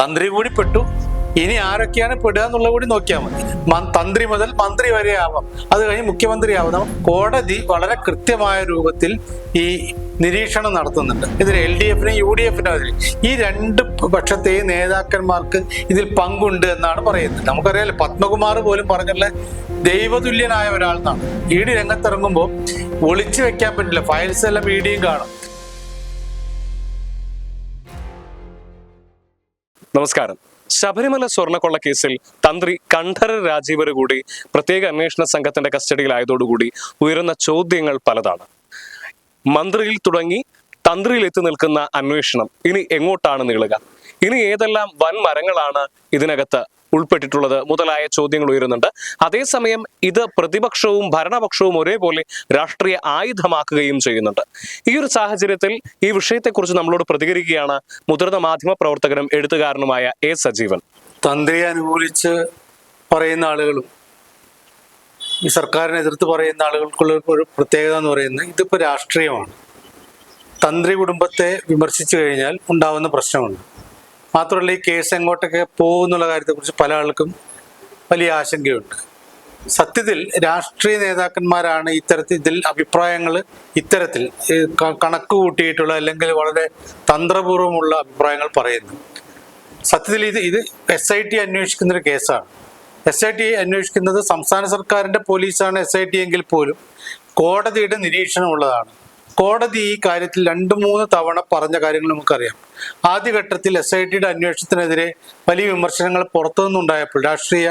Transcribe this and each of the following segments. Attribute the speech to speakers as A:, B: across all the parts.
A: തന്ത്രി കൂടി പെട്ടു. ഇനി ആരൊക്കെയാണ് പെടുക എന്നുള്ളത് കൂടി നോക്കിയാൽ മതി. തന്ത്രി മുതൽ മന്ത്രി വരെ ആവാം. അത് കഴിഞ്ഞ് മുഖ്യമന്ത്രി ആവാം കോടതി വളരെ കൃത്യമായ രൂപത്തിൽ ഈ നിരീക്ഷണം നടത്തുന്നുണ്ട്. ഇതിൽ എൽ ഡി എഫിനും യു ഡി എഫിനും അതിൽ ഈ രണ്ട് പക്ഷത്തെയും നേതാക്കന്മാർക്ക് ഇതിൽ പങ്കുണ്ട് എന്നാണ് പറയുന്നത്. നമുക്കറിയാലോ പത്മകുമാർ പോലും പറഞ്ഞുള്ള ദൈവതുല്യനായ ഒരാളെന്നാണ് ഇ ഡി രംഗത്തിറങ്ങുമ്പോൾ ഒളിച്ചു വെക്കാൻ പറ്റില്ല. ഫയൽസ് എല്ലാം ഇ ഡിയും കാണും.
B: നമസ്കാരം. ശബരിമല സ്വർണക്കൊള്ള കേസിൽ തന്ത്രി കണ്ഠര രാജീവര് കൂടി പ്രത്യേക അന്വേഷണ സംഘത്തിന്റെ കസ്റ്റഡിയിലായതോടുകൂടി ഉയരുന്ന ചോദ്യങ്ങൾ പലതാണ്. മന്ത്രിയിൽ തുടങ്ങി തന്ത്രിയിൽ എത്തി നിൽക്കുന്ന അന്വേഷണം ഇനി എങ്ങോട്ടാണ് നീളുക? ഇനി ഏതെല്ലാം വൻ മരങ്ങളാണ് ഇതിനകത്ത് ഉൾപ്പെട്ടിട്ടുള്ളത്? മുതലായ ചോദ്യങ്ങൾ ഉയരുന്നുണ്ട്. അതേസമയം ഇത് പ്രതിപക്ഷവും ഭരണപക്ഷവും ഒരേപോലെ രാഷ്ട്രീയ ആയുധമാക്കുകയും ചെയ്യുന്നുണ്ട്. ഈ ഒരു സാഹചര്യത്തിൽ ഈ വിഷയത്തെക്കുറിച്ച് നമ്മളോട് പ്രതികരിക്കുകയാണ് മുതിർന്ന മാധ്യമ പ്രവർത്തകനും എഴുത്തുകാരനുമായ എ സജീവൻ.
A: തന്ത്രിയെ അനുകൂലിച്ച് പറയുന്ന ആളുകളും ഈ സർക്കാരിനെ എതിർത്ത് പറയുന്ന ആളുകൾക്കുള്ള ഒരു പ്രത്യേകത എന്ന് പറയുന്നത് ഇതിപ്പോൾ രാഷ്ട്രീയമാണ്. തന്ത്രി കുടുംബത്തെ വിമർശിച്ചു കഴിഞ്ഞാൽ ഉണ്ടാവുന്ന പ്രശ്നമുണ്ട്. മാത്രമല്ല ഈ കേസ് എങ്ങോട്ടൊക്കെ പോകുന്നുള്ള കാര്യത്തെക്കുറിച്ച് പല ആൾക്കും വലിയ ആശങ്കയുണ്ട്. സത്യത്തിൽ രാഷ്ട്രീയ നേതാക്കന്മാരാണ് ഇത്തരത്തിൽ ഇതിൽ അഭിപ്രായങ്ങൾ ഇത്തരത്തിൽ കണക്ക് കൂട്ടിയിട്ടുള്ള അല്ലെങ്കിൽ വളരെ തന്ത്രപൂർവമുള്ള അഭിപ്രായങ്ങൾ പറയുന്നു. സത്യത്തിൽ ഇത് ഇത് എസ് ഐ ടി അന്വേഷിക്കുന്ന ഒരു കേസാണ്. എസ് ഐ ടി അന്വേഷിക്കുന്നത് സംസ്ഥാന സർക്കാരിന്റെ പോലീസാണ് എസ് ഐ ടി എങ്കിൽ പോലും കോടതിയുടെ നിരീക്ഷണമുള്ളതാണ്. കോടതി ഈ കാര്യത്തിൽ രണ്ട് മൂന്ന് തവണ പറഞ്ഞ കാര്യങ്ങൾ നമുക്കറിയാം. ആദ്യഘട്ടത്തിൽ എസ് ഐ ടിയുടെ അന്വേഷണത്തിനെതിരെ വലിയ വിമർശനങ്ങൾ പുറത്തുനിന്നുണ്ടായപ്പോൾ രാഷ്ട്രീയ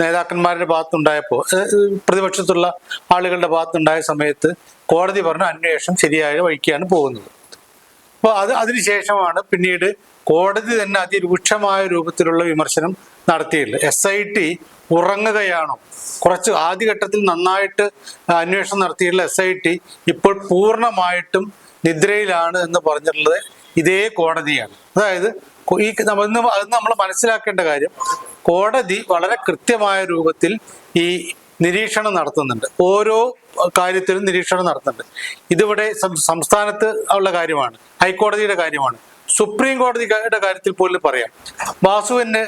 A: നേതാക്കന്മാരുടെ ഭാഗത്തുണ്ടായപ്പോൾ പ്രതിപക്ഷത്തുള്ള ആളുകളുടെ ഭാഗത്തുണ്ടായ സമയത്ത് കോടതി പറഞ്ഞ അന്വേഷണം ശരിയായ വഴിക്കാണ് പോകുന്നത്. അപ്പോൾ അത് അതിനുശേഷമാണ് പിന്നീട് കോടതി തന്നെ അതിരൂക്ഷമായ രൂപത്തിലുള്ള വിമർശനം നടത്തിയിട്ടുള്ളത് എസ് ഐ ടി ഉറങ്ങുകയാണോ? കുറച്ച് ആദ്യഘട്ടത്തിൽ നന്നായിട്ട് അന്വേഷണം നടത്തിയിട്ടുള്ള എസ് ഐ ടി ഇപ്പോൾ പൂർണമായിട്ടും നിദ്രയിലാണ് എന്ന് പറഞ്ഞിട്ടുള്ളത് ഇതേ കോടതിയാണ്. അതായത് ഈ നമ്മൾ അത് നമ്മൾ മനസ്സിലാക്കേണ്ട കാര്യം കോടതി വളരെ കൃത്യമായ രൂപത്തിൽ ഈ നിരീക്ഷണം നടത്തുന്നുണ്ട്. ഓരോ കാര്യത്തിലും നിരീക്ഷണം നടത്തുന്നുണ്ട്. ഇതിവിടെ സംസ്ഥാനത്ത് ഉള്ള കാര്യമാണ് ഹൈക്കോടതിയുടെ കാര്യമാണ്. സുപ്രീം കോടതിയുടെ കാര്യത്തിൽ പോലും പറയാം. വാസുവിന്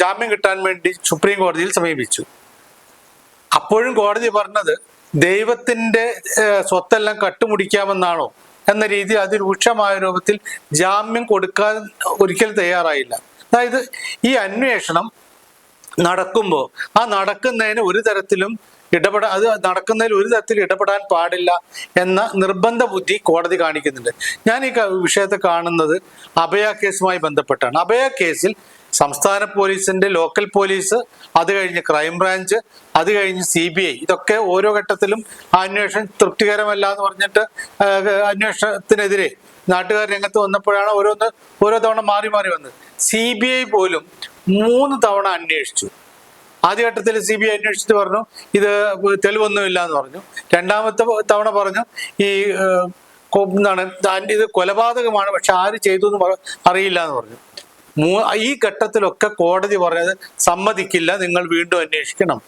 A: ജാമ്യം കിട്ടാൻ വേണ്ടി സുപ്രീം കോടതിയിൽ സമീപിച്ചു. അപ്പോഴും കോടതി പറഞ്ഞത് ദൈവത്തിന്റെ സ്വത്തെല്ലാം കട്ടുമുടിക്കാമെന്നാണോ എന്ന രീതി അതിരൂക്ഷമായ രൂപത്തിൽ ജാമ്യം കൊടുക്കാൻ ഒരിക്കലും തയ്യാറായില്ല. അതായത് ഈ അന്വേഷണം നടക്കുമ്പോൾ ആ നടക്കുന്നതിന് ഒരു തരത്തിലും ഇടപെടാ അത് നടക്കുന്നതിൽ ഒരു തരത്തിൽ ഇടപെടാൻ പാടില്ല എന്ന നിർബന്ധ ബുദ്ധി കോടതി കാണിക്കുന്നുണ്ട്. ഞാൻ ഈ വിഷയത്തെ കാണുന്നത് അഭയ കേസുമായി ബന്ധപ്പെട്ടാണ്. അഭയ കേസിൽ സംസ്ഥാന പോലീസിന്റെ ലോക്കൽ പോലീസ് അത് കഴിഞ്ഞ് ക്രൈംബ്രാഞ്ച് അത് കഴിഞ്ഞ് സി ബി ഐ ഇതൊക്കെ ഓരോ ഘട്ടത്തിലും ആ അന്വേഷണം തൃപ്തികരമല്ല എന്ന് പറഞ്ഞിട്ട് അന്വേഷണത്തിനെതിരെ നാട്ടുകാർ രംഗത്ത് വന്നപ്പോഴാണ് ഓരോന്ന് ഓരോ തവണ മാറി മാറി വന്നത്. സി ബി ഐ പോലും മൂന്ന് തവണ അന്വേഷിച്ചു. ആദ്യഘട്ടത്തിൽ സി ബി ഐ അന്വേഷിച്ചിട്ട് പറഞ്ഞു ഇത് തെളിവൊന്നുമില്ല എന്ന് പറഞ്ഞു. രണ്ടാമത്തെ തവണ പറഞ്ഞു ഈ എന്താണ് ഇത് കൊലപാതകമാണ് പക്ഷെ ആര് ചെയ്തു എന്ന് അറിയില്ല എന്ന് പറഞ്ഞു. മൂ ഈ ഘട്ടത്തിലൊക്കെ കോടതി പറഞ്ഞത് സമ്മതിക്കില്ല നിങ്ങൾ വീണ്ടും അന്വേഷിക്കണം.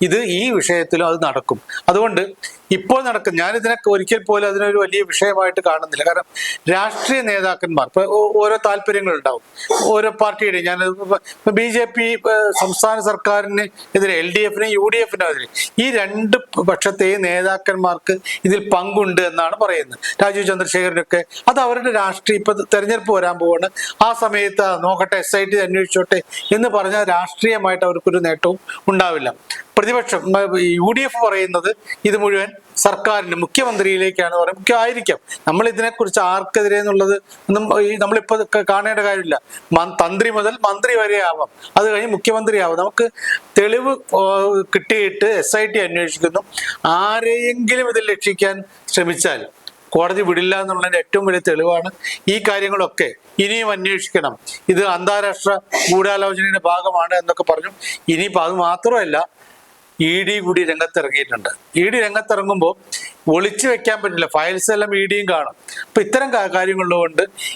A: ഇത് ഈ വിഷയത്തിലും അത് നടക്കും. അതുകൊണ്ട് ഇപ്പോൾ നടക്കുന്ന ഞാനിതിനൊക്കെ ഒരിക്കൽ പോലും അതിനൊരു വലിയ വിഷയമായിട്ട് കാണുന്നില്ല. കാരണം രാഷ്ട്രീയ നേതാക്കന്മാർ ഇപ്പൊ ഓരോ താല്പര്യങ്ങൾ ഉണ്ടാവും ഓരോ പാർട്ടിയുടെയും ഞാൻ ബി ജെ പി സംസ്ഥാന സർക്കാരിന് എതിരെ എൽ ഡി എഫിനും യു ഡി എഫിനും എതിരെ ഈ രണ്ട് പക്ഷത്തെയും നേതാക്കന്മാർക്ക് ഇതിൽ പങ്കുണ്ട് എന്നാണ് പറയുന്നത്. രാജീവ് ചന്ദ്രശേഖരനൊക്കെ അത് അവരുടെ രാഷ്ട്രീയ ഇപ്പൊ തെരഞ്ഞെടുപ്പ് വരാൻ പോവാണ്. ആ സമയത്ത് നോക്കട്ടെ എസ് ഐ ടി അന്വേഷിച്ചോട്ടെ എന്ന് പറഞ്ഞാൽ രാഷ്ട്രീയമായിട്ട് അവർക്കൊരു നേട്ടവും ഉണ്ടാവില്ല. പ്രതിപക്ഷം യു ഡി എഫ് പറയുന്നത് ഇത് മുഴുവൻ സർക്കാരിന് മുഖ്യമന്ത്രിയിലേക്കാണ് പറയുന്നത് മുഖ്യ ആയിരിക്കാം നമ്മൾ ഇതിനെക്കുറിച്ച് ആർക്കെതിരെ എന്നുള്ളത് നമ്മളിപ്പോൾ കാണേണ്ട കാര്യമില്ല. തന്ത്രി മുതൽ മന്ത്രി വരെ ആവാം. അത് കഴിഞ്ഞ് മുഖ്യമന്ത്രി ആവാം. നമുക്ക് തെളിവ് കിട്ടിയിട്ട് എസ് ഐ ടി അന്വേഷിക്കുന്നു. ആരെയെങ്കിലും ഇതിൽ രക്ഷിക്കാൻ ശ്രമിച്ചാൽ കോടതി വിടില്ല എന്നുള്ളതിന്റെ ഏറ്റവും വലിയ തെളിവാണ് ഈ കാര്യങ്ങളൊക്കെ. ഇനിയും അന്വേഷിക്കണം. ഇത് അന്താരാഷ്ട്ര ഗൂഢാലോചനയുടെ ഭാഗമാണ് എന്നൊക്കെ പറഞ്ഞു. ഇനിയിപ്പോൾ അത് മാത്രമല്ല ഇ ഡി കൂടി രംഗത്തിറങ്ങിയിട്ടുണ്ട്. ഇ ഡി രംഗത്തിറങ്ങുമ്പോൾ ഒളിച്ചു വെക്കാൻ പറ്റില്ല. ഫയൽസ് എല്ലാം മീഡിയം കാണും. അപ്പൊ ഇത്തരം കാ-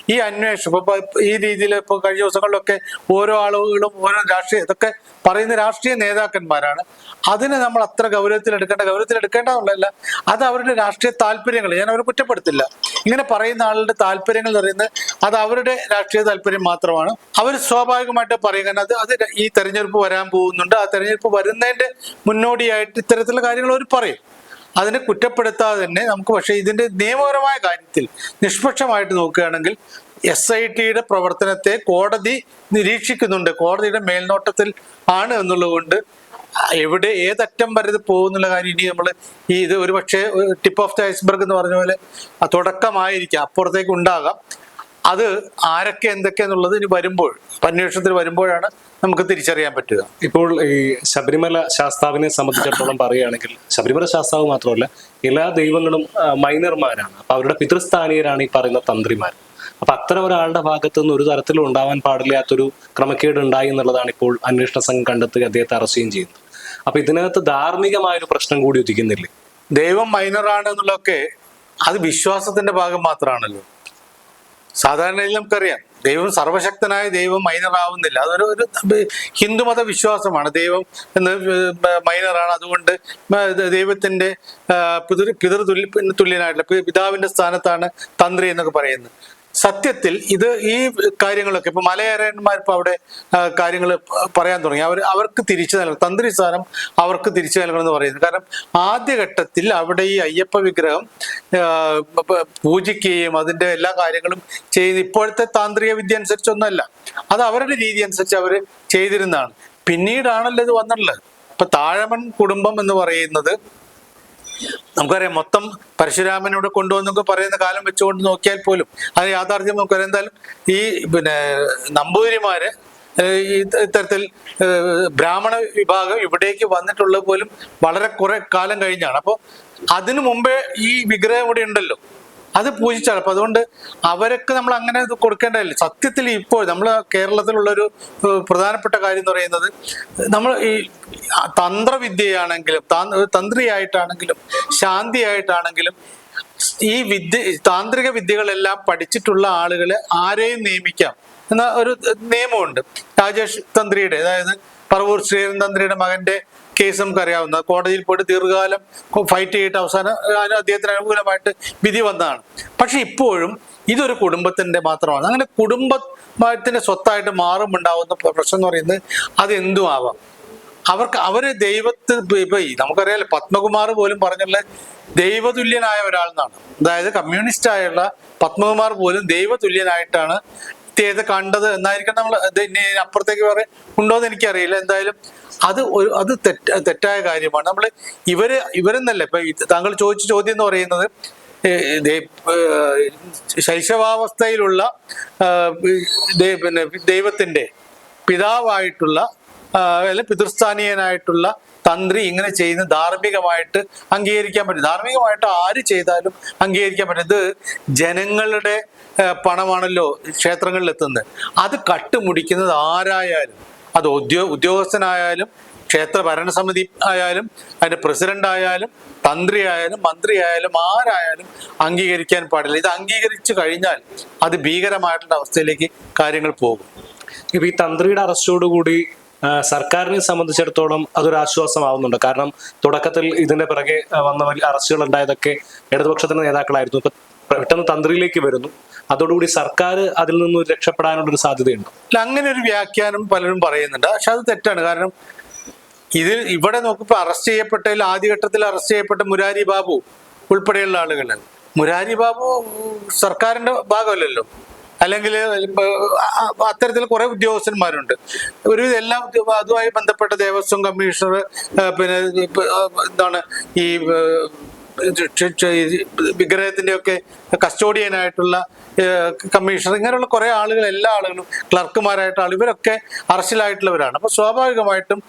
A: ഈ അന്വേഷണം ഇപ്പൊ ഈ രീതിയിൽ ഇപ്പൊ കഴിഞ്ഞ ദിവസങ്ങളിലൊക്കെ ഓരോ ആളുകളും ഓരോ രാഷ്ട്രീയ ഇതൊക്കെ പറയുന്ന രാഷ്ട്രീയ നേതാക്കന്മാരാണ്. അതിനെ നമ്മൾ അത്ര ഗൗരവത്തിൽ എടുക്കേണ്ട ഗൗരവത്തിൽ എടുക്കേണ്ടതല്ല അത് അവരുടെ രാഷ്ട്രീയ താല്പര്യങ്ങൾ. ഞാൻ അവരെ കുറ്റപ്പെടുത്തില്ല. ഇങ്ങനെ പറയുന്ന ആളുടെ താല്പര്യങ്ങൾ എന്ന് അത് അവരുടെ രാഷ്ട്രീയ താല്പര്യം മാത്രമാണ്. അവർ സ്വാഭാവികമായിട്ട് പറയുന്നത് അത് അത് ഈ തെരഞ്ഞെടുപ്പ് വരാൻ പോകുന്നുണ്ട്. ആ തെരഞ്ഞെടുപ്പ് വരുന്നതിന്റെ മുന്നോടിയായിട്ട് ഇത്തരത്തിലുള്ള കാര്യങ്ങൾ അവർ പറയും. അതിനെ കുറ്റപ്പെടുത്താതെ തന്നെ നമുക്ക് പക്ഷേ ഇതിന്റെ നിയമപരമായ കാര്യത്തിൽ നിഷ്പക്ഷമായിട്ട് നോക്കുകയാണെങ്കിൽ എസ് ഐ ടിയുടെ പ്രവർത്തനത്തെ കോടതി നിരീക്ഷിക്കുന്നുണ്ട്. കോടതിയുടെ മേൽനോട്ടത്തിൽ ആണ് എന്നുള്ളതുകൊണ്ട് എവിടെ ഏതറ്റം വരെ പോകുന്നുള്ള കാര്യം ഇനി നമ്മൾ ഈ ഇത് ഒരു പക്ഷേ ടിപ്പ് ഓഫ് ദ ഐസ്ബർഗ് എന്ന് പറഞ്ഞ പോലെ തുടക്കമായിരിക്കാം. അപ്പുറത്തേക്ക് ഉണ്ടാകാം. അത് ആരൊക്കെ എന്തൊക്കെ എന്നുള്ളത് ഇനി വരുമ്പോൾ അന്വേഷണത്തിൽ വരുമ്പോഴാണ് നമുക്ക് തിരിച്ചറിയാൻ പറ്റുക.
B: ഇപ്പോൾ ഈ ശബരിമല ശാസ്താവിനെ സംബന്ധിച്ചിടത്തോളം പറയുകയാണെങ്കിൽ ശബരിമല ശാസ്താവ് മാത്രമല്ല എല്ലാ ദൈവങ്ങളും മൈനർമാരാണ്. അപ്പൊ അവരുടെ പിതൃസ്ഥാനീയരാണ് ഈ പറയുന്ന തന്ത്രിമാർ. അപ്പൊ അത്തരം ഒരാളുടെ ഭാഗത്തു നിന്ന് ഒരു തരത്തിലും ഉണ്ടാവാൻ പാടില്ലാത്തൊരു ക്രമക്കേട് ഉണ്ടായി എന്നുള്ളതാണ് ഇപ്പോൾ അന്വേഷണ സംഘം കണ്ടെത്തുക അദ്ദേഹത്തെ അറസ്റ്റ് ചെയ്യുകയും ചെയ്യുന്നത്. അപ്പൊ ഇതിനകത്ത് ധാർമ്മികമായ ഒരു പ്രശ്നം കൂടി ഉദിക്കുന്നില്ലേ
A: ദൈവം മൈനറാണ് എന്നുള്ളതൊക്കെ അത് വിശ്വാസത്തിന്റെ ഭാഗം മാത്രമാണല്ലോ. സാധാരണ രീതിയിൽ നമുക്കറിയാം ദൈവം സർവശക്തനായ ദൈവം മൈനറാവുന്നില്ല. അതൊരു ഒരു ഹിന്ദുമത വിശ്വാസമാണ്. ദൈവം എന്ന് മൈനറാണ്. അതുകൊണ്ട് ദൈവത്തിന്റെ പിതൃ പിതൃ തുല്യ തുല്യനായിട്ടുള്ള പിതാവിന്റെ സ്ഥാനത്താണ് തന്ത്രി എന്നൊക്കെ പറയുന്നത്. സത്യത്തിൽ ഇത് ഈ കാര്യങ്ങളൊക്കെ ഇപ്പൊ മലയാരന്മാർ ഇപ്പൊ അവിടെ കാര്യങ്ങൾ പറയാൻ തുടങ്ങി. അവർ അവർക്ക് തിരിച്ചു നൽകണം. തന്ത്രി സ്ഥാനം അവർക്ക് തിരിച്ചു നൽകണം എന്ന് പറയുന്നത് കാരണം ആദ്യഘട്ടത്തിൽ അവിടെ ഈ അയ്യപ്പ വിഗ്രഹം പൂജിക്കുകയും അതിന്റെ എല്ലാ കാര്യങ്ങളും ചെയ്ത് ഇപ്പോഴത്തെ താന്ത്രിക വിദ്യ അനുസരിച്ചൊന്നുമല്ല. അത് അവരുടെ രീതി അനുസരിച്ച് അവർ ചെയ്തിരുന്നതാണ്. പിന്നീടാണല്ലോ ഇത് വന്നിട്ടുള്ളത്. ഇപ്പൊ താഴമൺ കുടുംബം എന്ന് പറയുന്നത് നമുക്കറിയാം മൊത്തം പരശുരാമനോട് കൊണ്ടുവന്നൊക്കെ പറയുന്ന കാലം വെച്ചുകൊണ്ട് നോക്കിയാൽ പോലും അത് യാഥാർത്ഥ്യം നമുക്കറിയാം. എന്തായാലും ഈ പിന്നെ നമ്പൂതിരിമാര് ഇത്തരത്തിൽ ബ്രാഹ്മണ വിഭാഗം ഇവിടേക്ക് വന്നിട്ടുള്ളത് പോലും വളരെ കുറെ കാലം കഴിഞ്ഞാണ്. അപ്പോൾ അതിനു മുമ്പേ ഈ വിഗ്രഹം ഇവിടെ ഉണ്ടല്ലോ. അത് പൂജിച്ചാണ്. അപ്പൊ അതുകൊണ്ട് അവരൊക്കെ നമ്മൾ അങ്ങനെ കൊടുക്കേണ്ടതല്ല. സത്യത്തിൽ ഇപ്പോൾ നമ്മൾ കേരളത്തിലുള്ളൊരു പ്രധാനപ്പെട്ട കാര്യം എന്ന് പറയുന്നത് നമ്മൾ ഈ തന്ത്രവിദ്യയാണെങ്കിലും തന്ത്രിയായിട്ടാണെങ്കിലും ശാന്തിയായിട്ടാണെങ്കിലും ഈ വിദ്യ താന്ത്രിക വിദ്യകളെല്ലാം പഠിച്ചിട്ടുള്ള ആളുകളെ ആരെയും നിയമിക്കാം എന്ന ഒരു നിയമമുണ്ട്. രാജേഷ് തന്ത്രിയുടെ അതായത് പറവൂർ ശ്രീധരൻ തന്ത്രിയുടെ മകന്റെ കേസ് നമുക്ക് അറിയാവുന്ന കോടതിയിൽ പോയിട്ട് ദീർഘകാലം ഫൈറ്റ് ചെയ്തിട്ട് അവസാനം അദ്ദേഹത്തിന് അനുകൂലമായിട്ട് വിധി വന്നതാണ്. പക്ഷെ ഇപ്പോഴും ഇതൊരു കുടുംബത്തിന്റെ മാത്രമാണ്. അങ്ങനെ കുടുംബത്തിന്റെ സ്വത്തായിട്ട് മാറുമുണ്ടാവുന്ന പ്രശ്നം എന്ന് പറയുന്നത് അതെന്തും ആവാം. അവർക്ക് അവർ ദൈവത്തിൽ ഇപ്പൊ നമുക്കറിയാലോ പത്മകുമാർ പോലും പറഞ്ഞുള്ള ദൈവതുല്യനായ ഒരാൾ എന്നാണ് അതായത് കമ്മ്യൂണിസ്റ്റ് ആയുള്ള പത്മകുമാർ പോലും ദൈവതുല്യനായിട്ടാണ് ഇദ്ദേഹത്തെ കണ്ടത് എന്നായിരിക്കും നമ്മൾ അപ്പുറത്തേക്ക് വേറെ ഉണ്ടോന്ന് എനിക്കറിയില്ല. എന്തായാലും അത് ഒരു അത് തെറ്റ തെറ്റായ കാര്യമാണ്. നമ്മൾ ഇവർ ഇവരെന്നല്ല ഇപ്പൊ താങ്കൾ ചോദിച്ച ചോദ്യം എന്ന് പറയുന്നത് ശൈശവാവസ്ഥയിലുള്ള പിന്നെ ദൈവത്തിന്റെ പിതാവായിട്ടുള്ള അല്ലെങ്കിൽ പിതൃസ്ഥാനീയനായിട്ടുള്ള തന്ത്രി ഇങ്ങനെ ചെയ്യുന്ന ധാർമ്മികമായിട്ട് അംഗീകരിക്കാൻ പറ്റും. ധാർമ്മികമായിട്ട് ആര് ചെയ്താലും അംഗീകരിക്കാൻ പറ്റും. ഇത് ജനങ്ങളുടെ പണമാണല്ലോ ക്ഷേത്രങ്ങളിൽ എത്തുന്നത് അത് കട്ടുമുടിക്കുന്നത് ആരായാലും അത് ഉദ്യോ ഉദ്യോഗസ്ഥനായാലും ക്ഷേത്ര ഭരണസമിതി ആയാലും അതിന്റെ പ്രസിഡന്റ് ആയാലും തന്ത്രി ആയാലും മന്ത്രി ആയാലും ആരായാലും അംഗീകരിക്കാൻ പാടില്ല. ഇത് അംഗീകരിച്ചു കഴിഞ്ഞാൽ അത് ഭീകരമായിട്ടുള്ള അവസ്ഥയിലേക്ക് കാര്യങ്ങൾ പോകും.
B: ഇപ്പൊ ഈ തന്ത്രിയുടെ അറസ്റ്റോടുകൂടി സർക്കാരിനെ സംബന്ധിച്ചിടത്തോളം അതൊരു ആശ്വാസമാവുന്നുണ്ട്. കാരണം തുടക്കത്തിൽ ഇതിന്റെ പിറകെ വന്ന വലിയ അറസ്റ്റുകൾ ഉണ്ടായതൊക്കെ ഇടതുപക്ഷത്തിന്റെ നേതാക്കളായിരുന്നു. ഇപ്പൊ പെട്ടെന്ന് തന്ത്രിയിലേക്ക് വരുന്നു. അതോടുകൂടി സർക്കാർ അതിൽ നിന്ന് രക്ഷപ്പെടാനുള്ളൊരു സാധ്യതയുണ്ട്.
A: അല്ല അങ്ങനെ ഒരു വ്യാഖ്യാനം പലരും പറയുന്നുണ്ട്. പക്ഷെ അത് തെറ്റാണ്. കാരണം ഇതിൽ ഇവിടെ നോക്കുമ്പോൾ അറസ്റ്റ് ചെയ്യപ്പെട്ടതിൽ ആദ്യഘട്ടത്തിൽ അറസ്റ്റ് ചെയ്യപ്പെട്ട മുരാരി ബാബു ഉൾപ്പെടെയുള്ള ആളുകളാണ് മുരാരി ബാബു സർക്കാരിന്റെ ഭാഗമല്ലല്ലോ. അല്ലെങ്കിൽ അത്തരത്തിൽ കുറെ ഉദ്യോഗസ്ഥന്മാരുണ്ട്. ഒരു എല്ലാ അതുമായി ബന്ധപ്പെട്ട ദേവസ്വം കമ്മീഷണർ പിന്നെ എന്താണ് ഈ ഒക്കെ കസ്റ്റോഡിയനായിട്ടുള്ള കമ്മീഷണർ ഇങ്ങനെയുള്ള കുറെ ആളുകൾ എല്ലാ ആളുകളും ക്ലർക്കുമാരായിട്ട് ആൾ ഇവരൊക്കെ അറസ്റ്റിലായിട്ടുള്ളവരാണ്. അപ്പൊ സ്വാഭാവികമായിട്ടും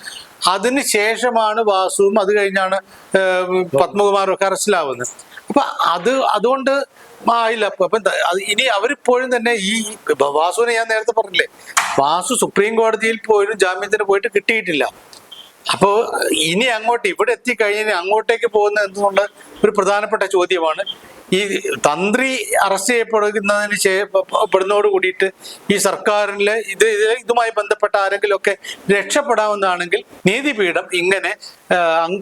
A: അതിന് ശേഷമാണ് വാസുവും അത് കഴിഞ്ഞാണ് പത്മകുമാറും ഒക്കെ അറസ്റ്റിലാവുന്നത്. അപ്പൊ അത് അതുകൊണ്ട് ആയില്ല അപ്പൊ ഇനി അവരിപ്പോഴും തന്നെ ഈ വാസുവിനെ ഞാൻ നേരത്തെ പറഞ്ഞില്ലേ വാസു സുപ്രീം കോടതിയിൽ പോലും ജാമ്യത്തിന് പോയിട്ട് കിട്ടിയിട്ടില്ല. അപ്പോൾ ഇനി അങ്ങോട്ട് ഇവിടെ എത്തിക്കഴിഞ്ഞാൽ അങ്ങോട്ടേക്ക് പോകുന്ന എന്നുള്ള ഒരു പ്രധാനപ്പെട്ട ചോദ്യമാണ്. ഈ തന്ത്രി അറസ്റ്റ് ചെയ്യപ്പെടുന്നതിന് ചെയ്യപ്പെടുന്നതോട് പെടുന്നതോട് കൂടിയിട്ട് ഈ സർക്കാരിലെ ഇത് ഇത് ഇതുമായി ബന്ധപ്പെട്ട ആരെങ്കിലും ഒക്കെ രക്ഷപ്പെടാവുന്നതാണെങ്കിൽ നീതിപീഠം ഇങ്ങനെ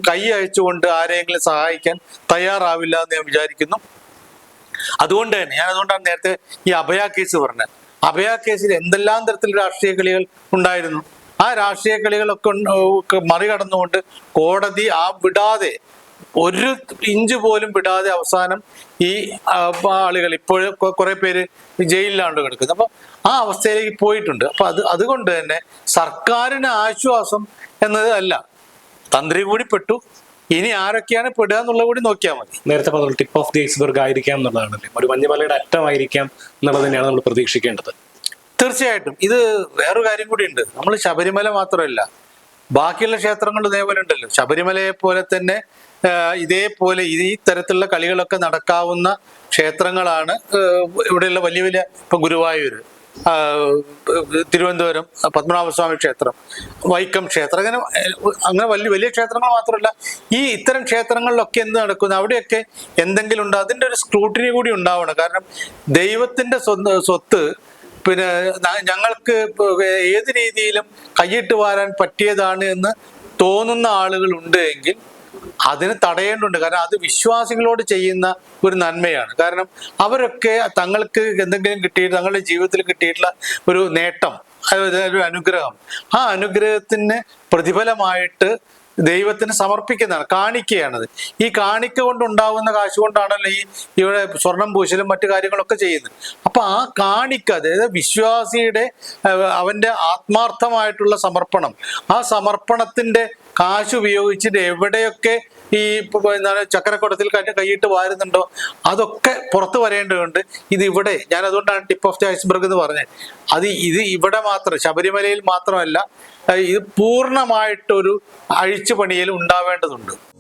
A: കൈ അയച്ചുകൊണ്ട് ആരെങ്കിലും സഹായിക്കാൻ തയ്യാറാവില്ല എന്ന് ഞാൻ വിചാരിക്കുന്നു. അതുകൊണ്ട് തന്നെ ഞാൻ അതുകൊണ്ടാണ് നേരത്തെ ഈ അഭയ കേസ് പറഞ്ഞത്. അഭയ കേസിൽ എന്തെല്ലാം തരത്തിലുള്ള രാഷ്ട്രീയ കളികൾ ഉണ്ടായിരുന്നു? ആ രാഷ്ട്രീയ കളികളൊക്കെ മറികടന്നുകൊണ്ട് കോടതി ആ വിടാതെ ഒരു ഇഞ്ച് പോലും വിടാതെ അവസാനം ഈ ആളുകൾ ഇപ്പോഴും കുറെ പേര് ജയിലിലാണ്ട് കിടക്കുന്നത് അപ്പൊ ആ അവസ്ഥയിലേക്ക് പോയിട്ടുണ്ട്. അപ്പൊ അത് അതുകൊണ്ട് തന്നെ സർക്കാരിന് ആശ്വാസം എന്നത് അല്ല. തന്ത്രി കൂടി പെട്ടു. ഇനി ആരൊക്കെയാണ് പെടുക എന്നുള്ളത് കൂടി നോക്കിയാൽ മതി.
B: നേരത്തെ പറഞ്ഞു ടിപ്പ് ഓഫ് ദി ഐസ്ബർഗ് ആയിരിക്കാം എന്നുള്ളതാണല്ലേ. ഒരു മഞ്ഞുമലയുടെ അറ്റമായിരിക്കാം എന്നുള്ളത് തന്നെയാണ് നമ്മൾ പ്രതീക്ഷിക്കേണ്ടത്.
A: തീർച്ചയായിട്ടും. ഇത് വേറൊരു കാര്യം കൂടി ഉണ്ട് നമ്മൾ ശബരിമല മാത്രമല്ല ബാക്കിയുള്ള ക്ഷേത്രങ്ങൾ ഇതേപോലെ ഉണ്ടല്ലോ. ശബരിമലയെ പോലെ തന്നെ ഇതേപോലെ ഈ തരത്തിലുള്ള കളികളൊക്കെ നടക്കാവുന്ന ക്ഷേത്രങ്ങളാണ് ഇവിടെയുള്ള വലിയ വലിയ ഇപ്പൊ ഗുരുവായൂർ തിരുവനന്തപുരം പത്മനാഭസ്വാമി ക്ഷേത്രം വൈക്കം ക്ഷേത്രം അങ്ങനെ അങ്ങനെ വലിയ വലിയ ക്ഷേത്രങ്ങൾ മാത്രമല്ല ഈ ഇത്തരം ക്ഷേത്രങ്ങളിലൊക്കെ എന്ത് നടക്കുന്നു? അവിടെയൊക്കെ എന്തെങ്കിലും ഉണ്ടോ? അതിന്റെ ഒരു സ്ക്രൂട്ടിനി കൂടി ഉണ്ടാവണം. കാരണം ദൈവത്തിന്റെ സ്വന്ത സ്വത്ത് പിന്നെ ഞങ്ങൾക്ക് ഏത് രീതിയിലും കൈയിട്ട് വാരാൻ പറ്റിയതാണ് എന്ന് തോന്നുന്ന ആളുകളുണ്ട് എങ്കിൽ അതിന് തടയേണ്ടതുണ്ട്. കാരണം അത് വിശ്വാസികളോട് ചെയ്യുന്ന ഒരു നന്മയാണ്. കാരണം അവരൊക്കെ തങ്ങൾക്ക് എന്തെങ്കിലും കിട്ടിയിട്ട് തങ്ങളുടെ ജീവിതത്തിൽ കിട്ടിയിട്ടുള്ള ഒരു നേട്ടം ഒരു അനുഗ്രഹം ആ അനുഗ്രഹത്തിന് പ്രതിഫലമായിട്ട് ദൈവത്തിന് സമർപ്പിക്കുന്നതാണ് കാണിക്കയാണത്. ഈ കാണിക്ക കൊണ്ടുണ്ടാവുന്ന കാശ് കൊണ്ടാണല്ലോ ഈ ഇവിടെ സ്വർണം പൂശലും മറ്റു കാര്യങ്ങളൊക്കെ ചെയ്യുന്നത്. അപ്പൊ ആ കാണിക്ക അതായത് വിശ്വാസിയുടെ അവന്റെ ആത്മാർത്ഥമായിട്ടുള്ള സമർപ്പണം ആ സമർപ്പണത്തിന്റെ കാശ് ഉപയോഗിച്ചിട്ട് എവിടെയൊക്കെ ഈ എന്താ എന്താണ് ചക്കരക്കുടത്തിൽ കൈ- കൈയിട്ട് വാരുന്നുണ്ടോ അതൊക്കെ പുറത്ത് വരേണ്ടതുണ്ട്. ഇത് ഇവിടെ ഞാൻ അതുകൊണ്ടാണ് ടിപ്പ് ഓഫ് ദി ഐസ്ബർഗ് എന്ന് പറഞ്ഞത്. അത് ഇത് ഇവിടെ മാത്രം ശബരിമലയിൽ മാത്രമല്ല ഇത് പൂർണമായിട്ടൊരു അഴിച്ചുപണിയിൽ ഉണ്ടാവേണ്ടതുണ്ട്.